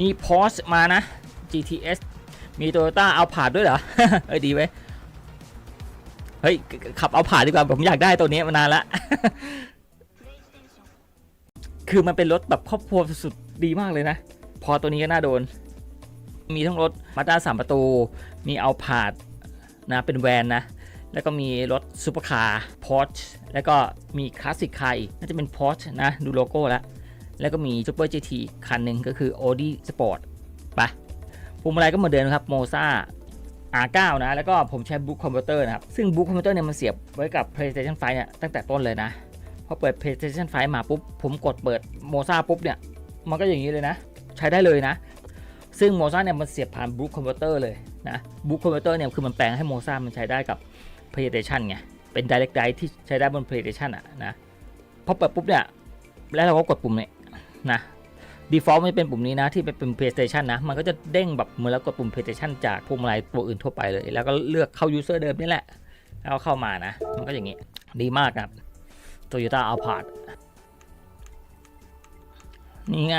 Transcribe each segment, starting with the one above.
มีพอ r มานะ GTS มีโตโยต้าเอาผ่านด้วยเหรอ เอ้ยดีไว้ยเฮ้ย ขับเอาผ่านดีกว่า ผมอยากได้ตัวนี้มานานละ คือมันเป็นรถแบบครอบครัวสุดๆดีมากเลยนะ พอตัวนี้ก็น่าโดน มีทั้งรถมาด้าสามประตู มีเอาผาดนะ เป็นแวนนะ แล้วก็มีรถซูเปอร์คาร์พอร์ชแล้วก็มีคลาสสิกคาร์อีก น่าจะเป็นพอร์ชนะ ดูโลโก้แล้ว แล้วก็มีซูเปอร์ GT คันหนึ่งก็คือ Audi Sport ไปพวงมาลัยก็เหมือนเดิมครับโมซา R9 นะ แล้วก็ผมใช้บุ๊คคอมพิวเตอร์นะครับ ซึ่งบุ๊คคอมพิวเตอร์เนี่ยมันเสียบไว้กับ PlayStation 5เนี่ยตั้งแต่ต้นเลยนะ พอเปิด PlayStation 5มาปุ๊บ ผมกดเปิดโมซาปุ๊บเนี่ย มันก็อย่างนี้เลยนะ ใช้ได้เลยนะ ซึ่งโมซาเนี่ยมันเสียบผ่านบุ๊คคอมพิวเตอร์เลยนะบุ๊คคอมพิวเตอร์เนี่ยคือมันแปลงให้โมซามันใช้ได้กับ PlayStation ไง เป็น Direct Drive ที่ใช้ได้บน PlayStation อะนะ พอเปิดปุ๊บเนี่ย แล้วเราก็กดปุ่มเนี่ย นะ default มันเป็นปุ่มนี้นะที่เป็น PlayStation นะ มันก็จะเด้งแบบเหมือนเรากดปุ่ม PlayStation จากพวงมาลัยตัวอื่นทั่วไปเลย แล้วก็เลือกเข้า user เดิมนี่แหละแล้วเข้ามานะ มันก็อย่างนี้ดีมากครับ Toyota Alphard นี่ไง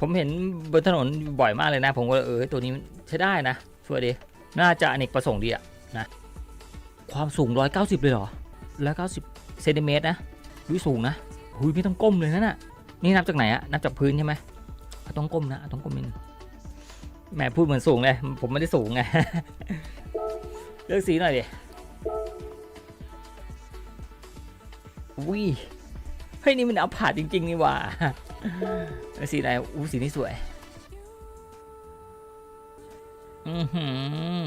ผมเห็นบนถนนบ่อยมากเลยนะ ผมก็เออตัวนี้ใช้ได้นะสวยดี น่าจะอเนกประสงค์ดีอะนะ ความสูง 190 เลยเหรอ 190เซนติเมตรนะวิสูงนะหุยไม่ต้องก้มเลยนะน่ะนี่นับจากไหนอะนับจากพื้นใช่ไหมต้องก้มนะต้องก้มนิดนึงแหมพูดเหมือนสูงเลย ผมไม่ได้สูงไงเลือกสีหน่อยดิวิเฮ้ยนี่มันเอาผ่าดจริง ๆ นี่หว่าเลือกสีไหนอู้สีนี้สวย อือหือ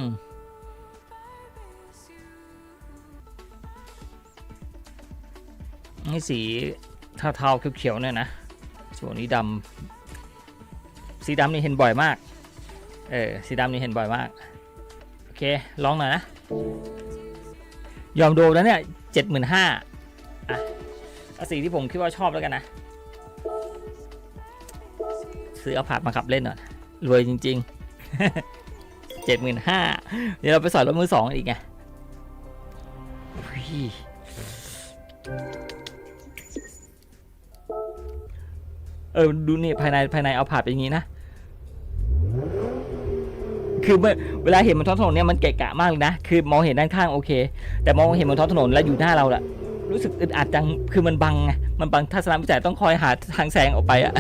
นี่สีเทาๆเขียวๆเนี่ยนะส่วนนี้ดำสีดำนี่เห็นบ่อยมาก เออสีดำนี่เห็นบ่อยมาก โอเค ลองหน่อยนะ ยอมโดนแล้วเนี่ยเจ็ดหมื่นห้าอะสีที่ผมคิดว่าชอบแล้วกันนะ ซื้อเอาผาดมาขับเล่นหน่อยรวยจริง ๆ เจ็ดหมื่นห้าเดี๋ยวเราไปสอนรถมือสองอีกไง เออดูนี่ภายในภายในเอาผ่าดเป็นอย่างนี้นะคือเมื่อเวลาเห็นบนท้องถนนเนี่ยมันเกะกะมากเลยนะ คือมองเห็นด้านข้างโอเค แต่มองเห็นบนท้องถนนแล้วอยู่หน้าเราละรู้สึกอึดอัดจัง คือมันบังไง มันบังทัศนวิสัยต้องคอยหาทางแซงออกไปอะ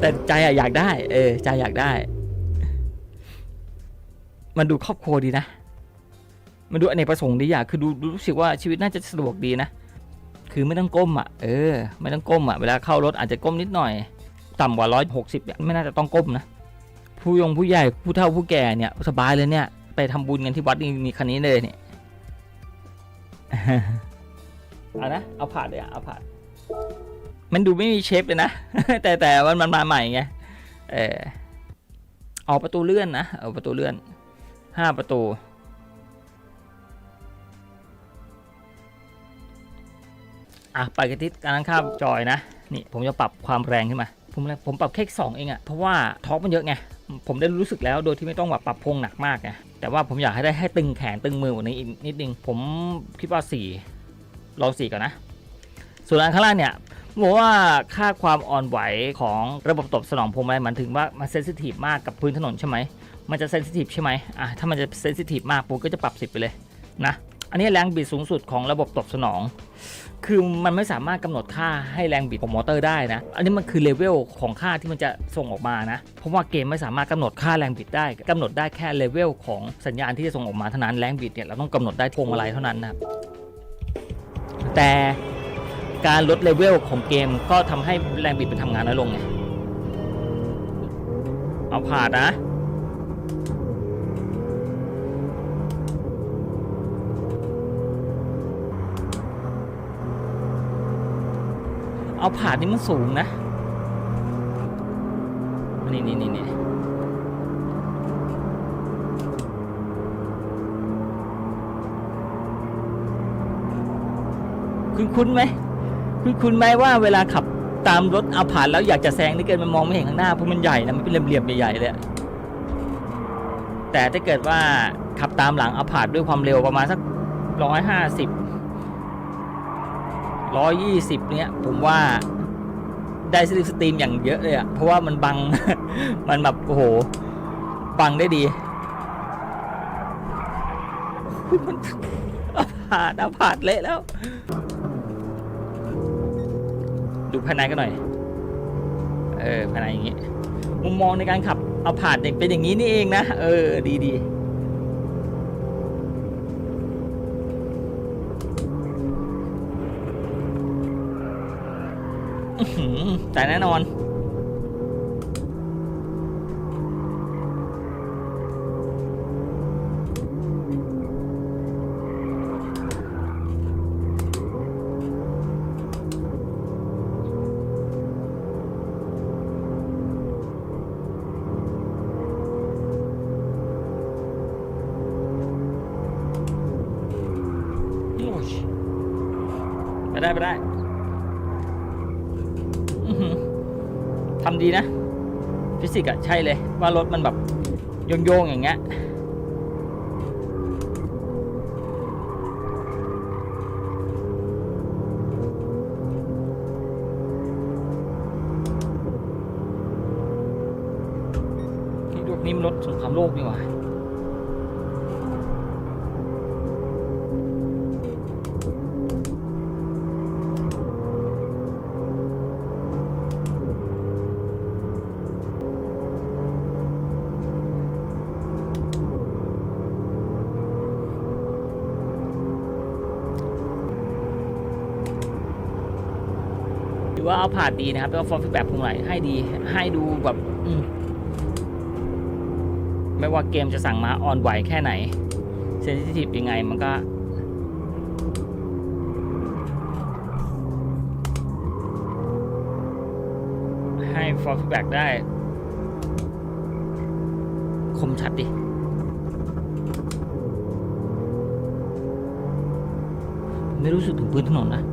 แต่ใจอะอยากได้ เออ ใจอยากได้ มันดูครอบครัวดีนะ มันดูอเนกประสงค์ดีอะคือดูรู้สึกว่าชีวิตน่าจะสะดวกดีนะ คือไม่ต้องก้มอะเออไม่ต้องก้มอะเวลาเข้ารถอาจจะก้มนิดหน่อย ต่ำกว่าร้อยหกสิบเนี่ยไม่น่าจะต้องก้มนะผู้ยงผู้ใหญ่ผู้เฒ่าผู้แก่เนี่ยสบายเลยเนี่ย ไปทำบุญกันที่วัดนี่คันนี้เลยเนี่ยเอานะเอาผ่านเลยอะเอาผ่านมันดูไม่มีเชฟเลยนะ แต่แต่มันมันมาใหม่ไงเออออกประตูเลื่อนนะเอาประตูเลื่อนห้าประตู อะไปกันที่การข้ามจอยนะ นี่ผมจะปรับความแรงขึ้นมา ผมเลยผมปรับแค่สองเองอะเพราะว่าท็อปมันเยอะไง ผมได้รู้สึกแล้วโดยที่ไม่ต้องแบบปรับพงหนักมากไง แต่ว่าผมอยากให้ได้ให้ตึงแขนตึงมือกว่านี้อีกนิดนึง ผมคิดว่า4ลอง4ก่อนนะ ส่วนอันข้างล่างเนี่ยบอกว่าค่าความอ่อนไหวของระบบตอบสนองพวงมาลัยมันถึงว่ามันเซนซิทีฟมากกับพื้นถนนใช่ไหม มันจะเซนซิทีฟใช่ไหมอะถ้ามันจะเซนซิทีฟมากผมก็จะปรับ10ไปเลยนะ อันนี้แรงบิดสูงสุดของระบบตอบสนอง คือมันไม่สามารถกำหนดค่าให้แรงบิดของมอเตอร์ได้นะ อันนี้มันคือเลเวลของค่าที่มันจะส่งออกมานะ เพราะว่าเกมไม่สามารถกำหนดค่าแรงบิดได้กำหนดได้แค่เลเวลของสัญญาณที่จะส่งออกมาเท่านั้น แรงบิดเนี่ยเราต้องกำหนดได้พวงมาลัยเท่านั้นนะแต่การลดเลเวลของเกมก็ทำให้แรงบิดมันทำงานน้อยลงไงเอาผ่านนะ เอาผานนี่มันสูงนะ นี่นี่นี่นี่คุณคุ้นไหมคุณคุณไหมว่าเวลาขับตามรถเอาผ่านแล้วอยากจะแซงนี่เกินมันมองไม่เห็นข้างหน้าเพราะมันใหญ่นะมันเป็นเหลี่ยมๆใหญ่ๆเลยแต่ถ้าเกิดว่าขับตามหลังเอาผ่านด้วยความเร็วประมาณสักร้อยห้าสิบ ร้อยยี่สิบเนี้ยผมว่าได้สลิปสตรีมอย่างเยอะเลยอะเพราะว่ามันบัง มันแบบโอ้โห บังได้ดีมันอาผาดอาผาดเละแล้ว ดูภายในกันหน่อย เออภายในอย่างงี้ มุมมองในการขับเอาผาดเนี่ยเป็นอย่างนี้นี่เองนะ เออ ดีดีอื้อหือ แต่แน่นอนโอ้ยไปได้ไปได้ ทำดีนะ ฟิสิกส์อะใช่เลย ว่ารถมันแบบโยงๆอย่างเงี้ยนี่รถนี่มรถสงครามโลกนี่หว่า ถือว่าเอาผ่านดีนะครับแล้วฟอร์มฟีดแบ็กพวงไหลให้ดี ให้ดูแบบไม่ว่าเกมจะสั่งมาออนไหวแค่ไหนเซนซิทีฟยังไงมันก็ให้ฟอร์ฟีดแบ็กได้ คมชัดดิไม่รู้สึกถึงพื้นถนนนะ